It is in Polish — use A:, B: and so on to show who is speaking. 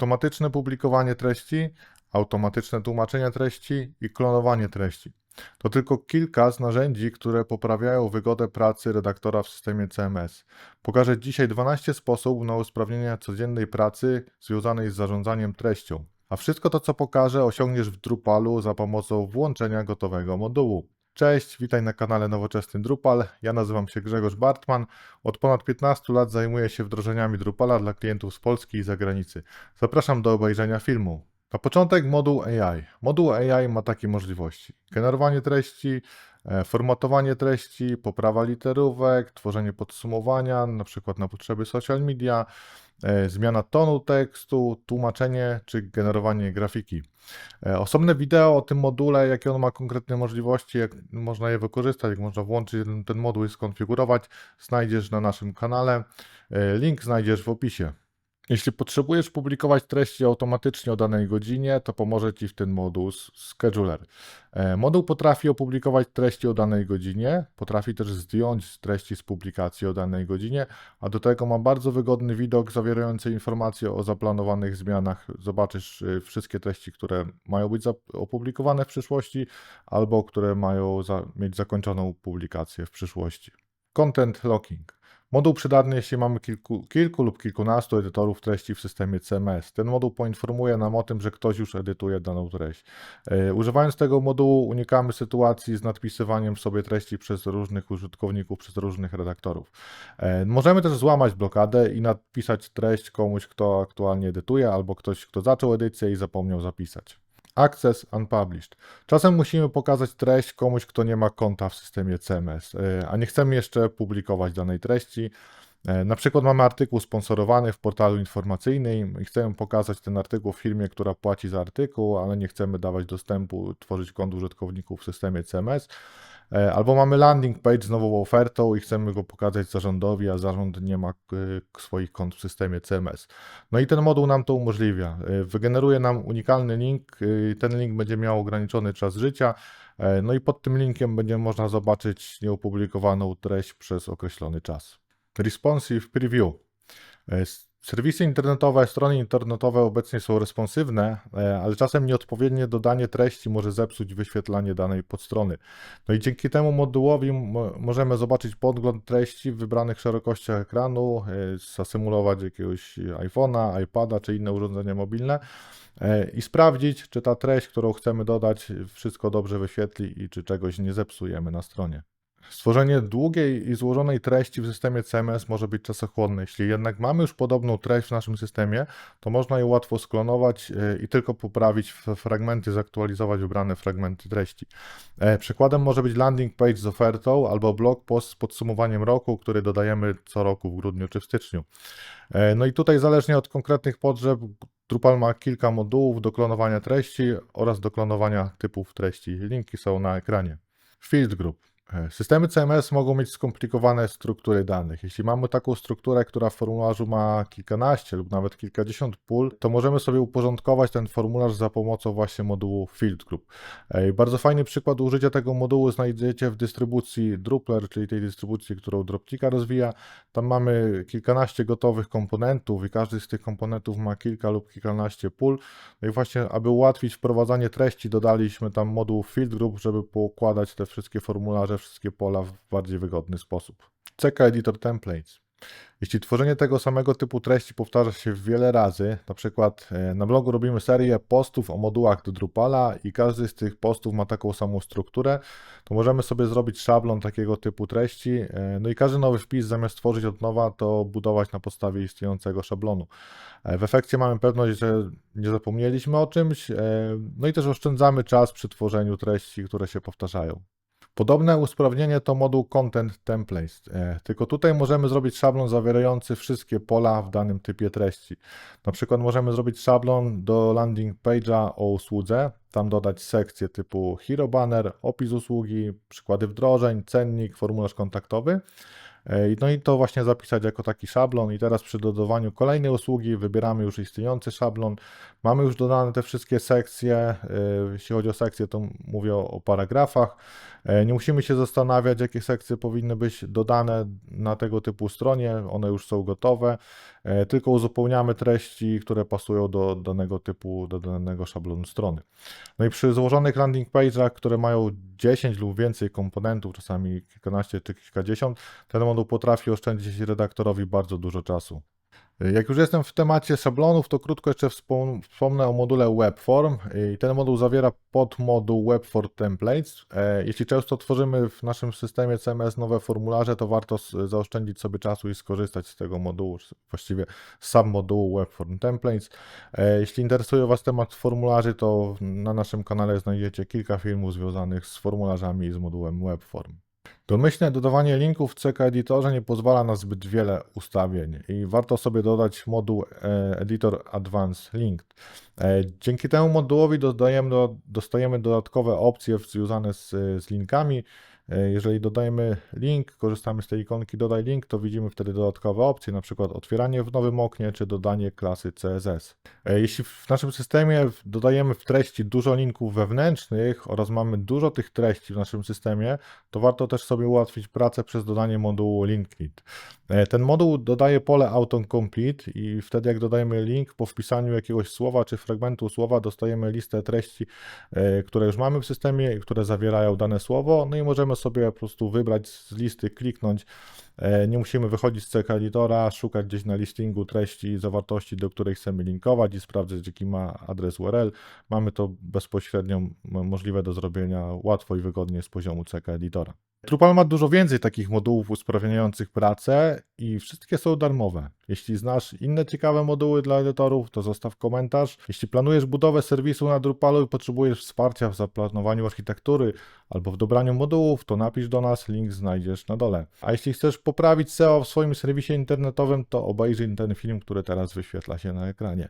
A: automatyczne publikowanie treści, automatyczne tłumaczenie treści i klonowanie treści. To tylko kilka z narzędzi, które poprawiają wygodę pracy redaktora w systemie CMS. Pokażę dzisiaj 12 sposobów na usprawnienie codziennej pracy związanej z zarządzaniem treścią. A wszystko to, co pokażę, osiągniesz w Drupalu za pomocą włączenia gotowego modułu. Cześć, witaj na kanale Nowoczesny Drupal. Ja nazywam się Grzegorz Bartman. Od ponad 15 lat zajmuję się wdrożeniami Drupala dla klientów z Polski i zagranicy. Zapraszam do obejrzenia filmu. Na początek moduł AI. Moduł AI ma takie możliwości: generowanie treści, e, formatowanie treści, poprawa literówek, tworzenie podsumowania, na przykład na potrzeby social media, zmiana tonu tekstu, tłumaczenie czy generowanie grafiki. E, Osobne wideo o tym module, jakie on ma konkretne możliwości, jak można je wykorzystać, jak można włączyć ten, ten moduł i skonfigurować, znajdziesz na naszym kanale. E, Link znajdziesz w opisie. Jeśli potrzebujesz publikować treści automatycznie o danej godzinie, to pomoże Ci w tym moduł Scheduler. E, Moduł potrafi opublikować treści o danej godzinie, potrafi też zdjąć treści z publikacji o danej godzinie, a do tego ma bardzo wygodny widok zawierający informacje o zaplanowanych zmianach. Zobaczysz y, wszystkie treści, które mają być opublikowane w przyszłości albo które mają za- mieć zakończoną publikację w przyszłości. Content Locking. Moduł przydatny, jeśli mamy kilku, kilku lub kilkunastu edytorów treści w systemie CMS. Ten moduł poinformuje nam o tym, że ktoś już edytuje daną treść. E, Używając tego modułu unikamy sytuacji z nadpisywaniem sobie treści przez różnych użytkowników, przez różnych redaktorów. E, Możemy też złamać blokadę i napisać treść komuś, kto aktualnie edytuje, albo ktoś, kto zaczął edycję i zapomniał zapisać. Access Unpublished. Czasem musimy pokazać treść komuś, kto nie ma konta w systemie CMS, e, a nie chcemy jeszcze publikować danej treści. E, Na przykład mamy artykuł sponsorowany w portalu informacyjnym i chcemy pokazać ten artykuł w firmie, która płaci za artykuł, ale nie chcemy dawać dostępu, tworzyć kont użytkowników w systemie CMS. E, Albo mamy landing page z nową ofertą i chcemy go pokazać zarządowi, a zarząd nie ma e, swoich kont w systemie CMS. No i ten moduł nam to umożliwia. E, Wygeneruje nam unikalny link. Ten link będzie miał ograniczony czas życia. No i pod tym linkiem będzie można zobaczyć nieopublikowaną treść przez określony czas. Responsive Preview. Serwisy internetowe, strony internetowe obecnie są responsywne, e, ale czasem nieodpowiednie dodanie treści może zepsuć wyświetlanie danej podstrony. No i dzięki temu modułowi mo- możemy zobaczyć podgląd treści w wybranych szerokościach ekranu, e, zasymulować jakiegoś iPhone'a, iPada czy inne urządzenie mobilne e, i sprawdzić, czy ta treść, którą chcemy dodać, wszystko dobrze wyświetli i czy czegoś nie zepsujemy na stronie. Stworzenie długiej i złożonej treści w systemie CMS może być czasochłonne. Jeśli jednak mamy już podobną treść w naszym systemie, to można ją łatwo sklonować e, i tylko poprawić fragmenty, zaktualizować wybrane fragmenty treści. E, Przykładem może być landing page z ofertą albo blog post z podsumowaniem roku, który dodajemy co roku w grudniu czy w styczniu. E, No i tutaj zależnie od konkretnych potrzeb Drupal ma kilka modułów do klonowania treści oraz do klonowania typów treści. Linki są na ekranie. Field Group. E, Systemy CMS mogą mieć skomplikowane struktury danych. Jeśli mamy taką strukturę, która w formularzu ma kilkanaście lub nawet kilkadziesiąt pól, to możemy sobie uporządkować ten formularz za pomocą właśnie modułu Field Group. E, Bardzo fajny przykład użycia tego modułu znajdziecie w dystrybucji Drupler, czyli tej dystrybucji, którą Droptika rozwija. Tam mamy kilkanaście gotowych komponentów i każdy z tych komponentów ma kilka lub kilkanaście pól. No i właśnie, aby ułatwić wprowadzanie treści, dodaliśmy tam moduł Field Group, żeby poukładać te wszystkie formularze, wszystkie pola w bardziej wygodny sposób. CK Editor Templates. Jeśli tworzenie tego samego typu treści powtarza się wiele razy, na przykład e, na blogu robimy serię postów o modułach do Drupala i każdy z tych postów ma taką samą strukturę, to możemy sobie zrobić szablon takiego typu treści, e, no i każdy nowy wpis zamiast tworzyć od nowa, to budować na podstawie istniejącego szablonu. E, W efekcie mamy pewność, że nie zapomnieliśmy o czymś, no i też oszczędzamy czas przy tworzeniu treści, które się powtarzają. Podobne usprawnienie to moduł Content Templates, e, tylko tutaj możemy zrobić szablon zawierający wszystkie pola w danym typie treści. Na przykład możemy zrobić szablon do landing page'a o usłudze, tam dodać sekcje typu hero banner, opis usługi, przykłady wdrożeń, cennik, formularz kontaktowy. E, No i to właśnie zapisać jako taki szablon i teraz przy dodawaniu kolejnej usługi wybieramy już istniejący szablon. Mamy już dodane te wszystkie sekcje. e, Jeśli chodzi o sekcje, to mówię o, paragrafach. E, Nie musimy się zastanawiać, jakie sekcje powinny być dodane na tego typu stronie. One już są gotowe. Tylko uzupełniamy treści, które pasują do danego typu, do danego szablonu strony. No i przy złożonych landing page'ach, które mają 10 lub więcej komponentów, czasami kilkanaście czy kilkadziesiąt, ten moduł potrafi oszczędzić redaktorowi bardzo dużo czasu. Jak już jestem w temacie szablonów, to krótko jeszcze wspom- wspomnę o module Webform. Ten moduł zawiera podmoduł Webform Templates. E, Jeśli często tworzymy w naszym systemie CMS nowe formularze, to warto zaoszczędzić sobie czasu i skorzystać z tego modułu, właściwie z submodułu Webform Templates. E, Jeśli interesuje Was temat formularzy, to na naszym kanale znajdziecie kilka filmów związanych z formularzami i z modułem Webform. Domyślne dodawanie linków w CK Editorze nie pozwala na zbyt wiele ustawień i warto sobie dodać moduł e, Editor Advanced Link. E, Dzięki temu modułowi dodajemy, do, dostajemy dodatkowe opcje związane z, z linkami. E, Jeżeli dodajemy link, korzystamy z tej ikonki dodaj link, to widzimy wtedy dodatkowe opcje, na przykład otwieranie w nowym oknie czy dodanie klasy CSS. Jeśli w naszym systemie dodajemy w treści dużo linków wewnętrznych oraz mamy dużo tych treści w naszym systemie, to warto też sobie ułatwić pracę przez dodanie modułu Linkit. E, Ten moduł dodaje pole autocomplete i wtedy jak dodajemy link po wpisaniu jakiegoś słowa czy fragmentu słowa, dostajemy listę treści, e, które już mamy w systemie i które zawierają dane słowo, no i możemy sobie po prostu wybrać z listy, kliknąć. E, Nie musimy wychodzić z CK Editora, szukać gdzieś na listingu treści zawartości, do której chcemy linkować i sprawdzać, jaki ma adres URL. Mamy to bezpośrednio możliwe do zrobienia łatwo i wygodnie z poziomu CK Editora. Drupal ma dużo więcej takich modułów usprawniających pracę i wszystkie są darmowe. Jeśli znasz inne ciekawe moduły dla edytorów, to zostaw komentarz. Jeśli planujesz budowę serwisu na Drupalu i potrzebujesz wsparcia w zaplanowaniu architektury albo w dobraniu modułów, to napisz do nas, link znajdziesz na dole. A jeśli chcesz poprawić SEO w swoim serwisie internetowym, to obejrzyj ten film, który teraz wyświetla się na ekranie.